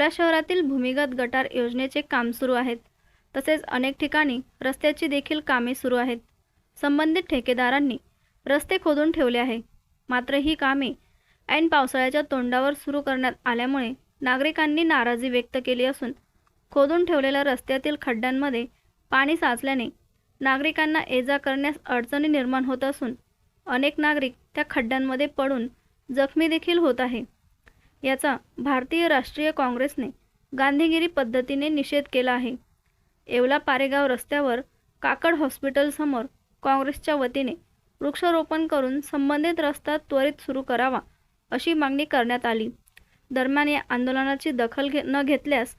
येवला शहरातील भूमिगत गटार योजनेचे काम सुरू आहेत. तसेच अनेक ठिकाणी रस्त्याची देखील कामे सुरू आहेत. संबंधित ठेकेदारांनी रस्ते खोदून ठेवले आहे. मात्र ही कामे ऐन पावसाळ्याच्या तोंडावर सुरू करण्यात आल्यामुळे नागरिकांनी नाराजी व्यक्त केली असून खोदून ठेवलेल्या रस्त्यातील खड्ड्यांमध्ये पाणी साचल्याने नागरिकांना ये जा करण्यास अडचणी निर्माण होत असून अनेक नागरिक त्या खड्ड्यांमध्ये पडून जखमी देखील होत आहे. याचा भारतीय राष्ट्रीय काँग्रेसने गांधीगिरी पद्धतीने निषेध केला आहे. येवला पारेगाव रस्त्यावर काकड हॉस्पिटलसमोर काँग्रेसच्या वतीने वृक्षारोपण करून संबंधित रस्ता त्वरित सुरू करावा अशी मागणी करण्यात आली. दरम्यान या आंदोलनाची दखल घे न घेतल्यास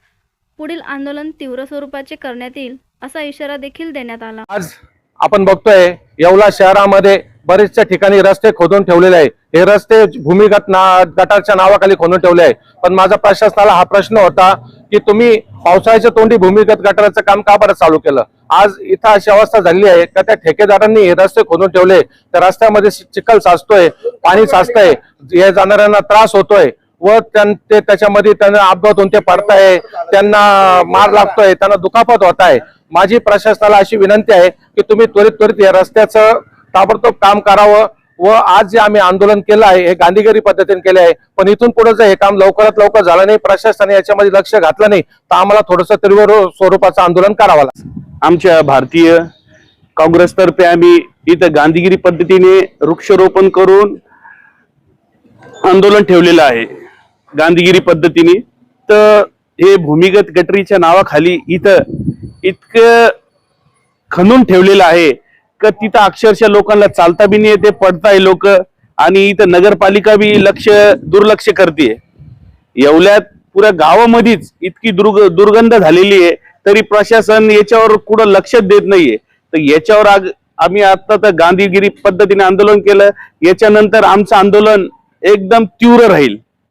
पुढील आंदोलन तीव्र स्वरूपाचे करण्यात येईल असा इशारा देखील देण्यात आला. आज आपण बघतोय येवला शहरामध्ये बरेचशा ठिकाणी रस्ते खोदून ठेवलेले आहे. हे रस्ते भूमिगत ना गटारच्या नावाखाली खोदून ठेवले आहे. पण माझा प्रशासनाला हा प्रश्न होता की तुम्ही पावसाळ्याच्या तोंडी भूमिगत गटाराचं काम का बरं चालू केलं? आज इथं अशी अवस्था झालेली आहे का त्या ठेकेदारांनी हे रस्ते खोदून ठेवले? त्या रस्त्यामध्ये चिखल साचतोय पाणी साचतंय या जाणाऱ्यांना त्रास होतोय व त्यां- ते त्याच्यामध्ये त्यांना अपघात होऊन ते पडताय त्यांना मार लागतोय त्यांना दुखापत होत आहे. माझी प्रशासनाला अशी विनंती आहे की तुम्ही त्वरित त्वरित या रस्त्याचं ताबडतोब काम करावं व आज जे आम्ही आंदोलन केलं आहे हे गांधीगिरी पद्धतीने केले आहे पण इथून पुढे जर हे काम लवकरात लवकर झालं नाही प्रशासनाने याच्यामध्ये लक्ष घातलं नाही तर आम्हाला थोडंसं तीव्र स्वरूपाचं आंदोलन करावं लागेल आमच्या भारतीय काँग्रेसतर्फे आम्ही इथं गांधीगिरी पद्धतीने वृक्षारोपण करून आंदोलन ठेवलेलं आहे गांधीगिरी पद्धतीने. तर हे भूमिगत गटरीच्या नावाखाली इथं इतकं खणून ठेवलेलं आहे का तिथं अक्षरशः लोकांना चालता बी नाही येते पडताय लोक. आणि इथं नगरपालिका बी लक्ष दुर्लक्ष करते येवल्यात पुऱ्या गावामध्येच इतकी दुर्ग दुर्गंध झालेली आहे तरी प्रशासन याच्यावर कुठं लक्ष देत नाहीये. तर याच्यावर आग आम्ही आता तर गांधीगिरी पद्धतीने आंदोलन केलं याच्यानंतर आमचं आंदोलन एकदम तीव्र राहील.